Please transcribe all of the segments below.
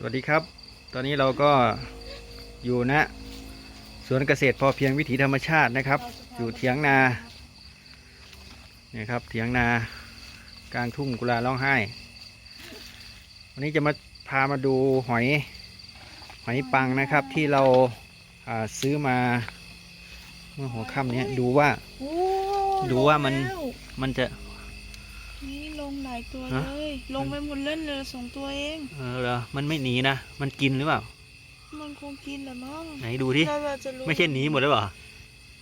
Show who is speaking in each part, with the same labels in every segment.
Speaker 1: สวัสดีครับ ตอนนี้เราก็อยู่ณสวนเกษตรพอเพียงวิถีธรรมชาตินะครับ อยู่เถียงนาเนี่ยครับเถียงนากลางทุ่งกุลาร้องไห้ วันนี้จะมาพามาดูหอยหอยปังนะครับที่เราอ่าซื้อมาเมื่อหัวค่ำเนี้ยดูว่า
Speaker 2: โอ้
Speaker 1: ดูว่ามัน
Speaker 2: ลงแล้ว
Speaker 1: มันจะ
Speaker 2: นี่ลงหลายตัว
Speaker 1: ฮะ
Speaker 2: เลย ลงไปหมดเล่นเลยสองตัวเอง
Speaker 1: เออเหรอมันไม่หนีนะ มันกินหรือเปล่า
Speaker 2: มันคงกินแหละมั้ง
Speaker 1: ไหนดูที่
Speaker 2: เราเราจะรู้
Speaker 1: ไม่ใช่หนีหมดหรือเปล่า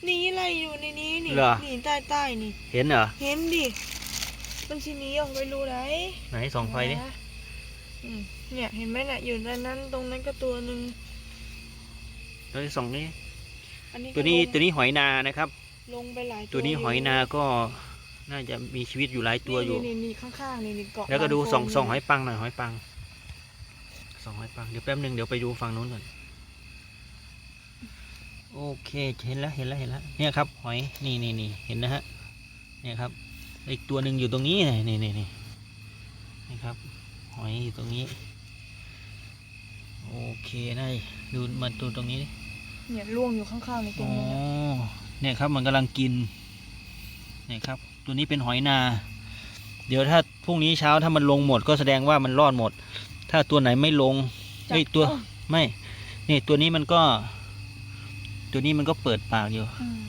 Speaker 2: หนีอะไรอยู่ในนี้นี่
Speaker 1: เหรอ
Speaker 2: หนีใต้ใต้ๆนี่
Speaker 1: เห็นเหรอ
Speaker 2: เห็นดิ มันชิหนีออกไปรู้ไหน
Speaker 1: ไหนส่องไฟดิ
Speaker 2: นะอืมเนี่ยเห็นไหมน่ะอยู่ด้านนั้นตรงนั้นก็ตัวหนึ่ง
Speaker 1: ตัวที่สองนี่
Speaker 2: อันนี้ก็
Speaker 1: ตัวนี้
Speaker 2: ลง
Speaker 1: ตัวนี้หอยนานะครับ
Speaker 2: ลงไปหลายตัว
Speaker 1: ตัวนี้หอยนาก็ น่าจะมีชีวิตอยู่หลายตัวอยู่
Speaker 2: นี่นี่ข้างๆนี่นี่เกาะ
Speaker 1: แล้วก็ดู
Speaker 2: บางโค
Speaker 1: ส่อง
Speaker 2: ม
Speaker 1: ส่องหอยปังหน่อยหอยปังส่องหอยปังเดี๋ยวแป๊บหนึงเดี๋ยวไปดูฝั่งนู้นก่อนโอเคเห็นแล้วเห็นแล้วเห็นแล้วเนี่ยครับ หอยนี่นี่นี่เห็นนะฮะเนี่ยครับ อีกตัวหนึ่งอยู่ตรงนี้นี่นี่นี่นี่นี่ครับ หอยอยู่ตรงนี้ โอเคได้ดูมาตัวตรงนี้ดิ
Speaker 2: เนี่ยล่วงอยู่ข้างๆในตร
Speaker 1: อ๋
Speaker 2: ง
Speaker 1: อ
Speaker 2: นี้นน่ะ
Speaker 1: เนี่ยครับมันกำลังกินเนี่ยครับ ตัวนี้เป็นหอยนา เดี๋ยวถ้าพรุ่งนี้เช้าถ้ามันลงหมดก็แสดงว่ามันรอดหมด ถ้าตัวไหนไม่ลงเอ้ยตัวไม่ นี่ตัวนี้มันก็ ตัวนี้มันก็เปิดปากอยู่
Speaker 2: อืม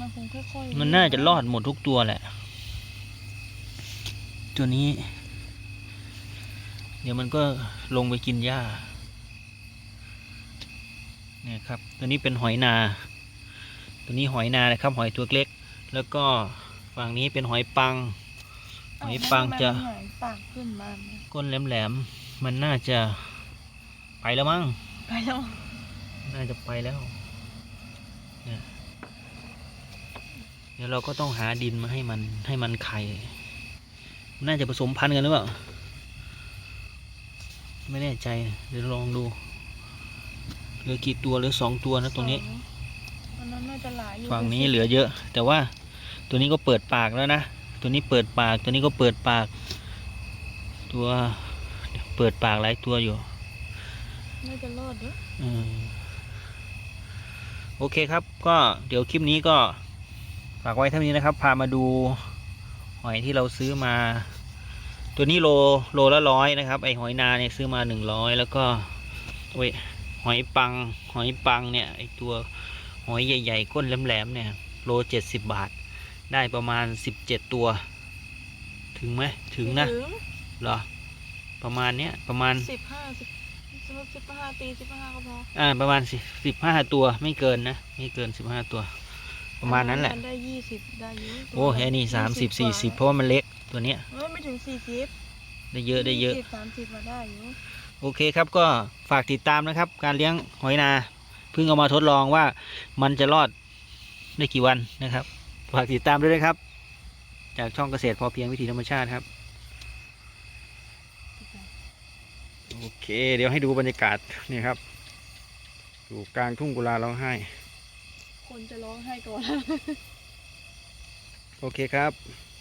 Speaker 2: มันคงค่อยๆ
Speaker 1: มันน่าจะรอดหมดทุกตัวแหละ ตัวนี้ เดี๋ยวมันก็ลงไปกินหญ้าเนี่ยครับ ตัวนี้เป็นหอยนา ตัวนี้หอยนานะครับ หอยตัวเล็ก แล้วก็ฝั่งนี้เป็นหอยปัง หอยปังจะ
Speaker 2: หอยปากขึ้นมาเนี่ย
Speaker 1: ก้นแหลมๆมันน่าจะไปแล้วมั้ง
Speaker 2: ไปแล้ว
Speaker 1: น่าจะไปแล้วเนี่ยเดี๋ยวเราก็ต้องหาดินมาให้มันให้มันไข่น่าจะผสมพันธุ์กันหรือเปล่า ไม่แน่ใจ เดี๋ยวลองดูเหลือกี่ตัวเหลือสองตัวนะตรงนี้
Speaker 2: สออันนั้นน่าจะหลายอยู่
Speaker 1: ฝั่งนี้เหลือเยอะ แต่ว่า ตัวนี้ก็เปิดปากแล้วนะ ตัวนี้เปิดปาก ตัวนี้ก็เปิดปาก ตัวเปิดปากหลายตัวอยู่
Speaker 2: น่าจะรอดเด้อ
Speaker 1: อืมโอเคครับ ก็เดี๋ยวคลิปนี้ก็ฝากไว้เท่านี้นะครับ พามาดูหอยที่เราซื้อมา ตัวนี้โลโลละร้อยนะครับ ไอหอยนาเนี่ยซื้อมาหนึ่งร้อยแล้วก็โอ้ยหอยปัง หอยปังเนี่ยไอตัวหอยใหญ่ ๆ ก้นแหลมๆเนี่ย โลเจ็ดสิบบาท ได้ประมาณสิบเจ็ดตัว ถึงไหมถึงนะ
Speaker 2: ถึง
Speaker 1: เหรอ ประมาณเนี้ยประมาณ
Speaker 2: สิบห้าสิบสิบห้าตีสิบห้าก็พอ
Speaker 1: อ่าประมาณสิสิบห้าตัวไม่เกินนะไม่เกินสิบห้าตัว ประมาณนั้นแหละ
Speaker 2: มัได้ยี่สิบได้อยู่
Speaker 1: โอ้แค่นี้สามสิบสี่สิบเพราะว่ามันเล็กตัวเนี้ย
Speaker 2: เออไม่ถึงสี่สิบ
Speaker 1: ได้เยอะได้เยอะ
Speaker 2: สามสิบมาได้อยู่
Speaker 1: โอเคครับก็ฝากติดตามนะครับ การเลี้ยงหอยนาเพิ่งเอามาทดลองว่ามันจะรอดได้กี่วันนะครับ ฝากติดตามด้วยนะครับ จากช่องเกษตรพอเพียงวิถีธรรมชาติครับ โอเค เดี๋ยวให้ดูบรรยากาศนี่ครับ อยู่กลางทุ่งกุลาร้องไห้
Speaker 2: คนจะร้องไห้ก่อน
Speaker 1: โอเคครับ
Speaker 2: ค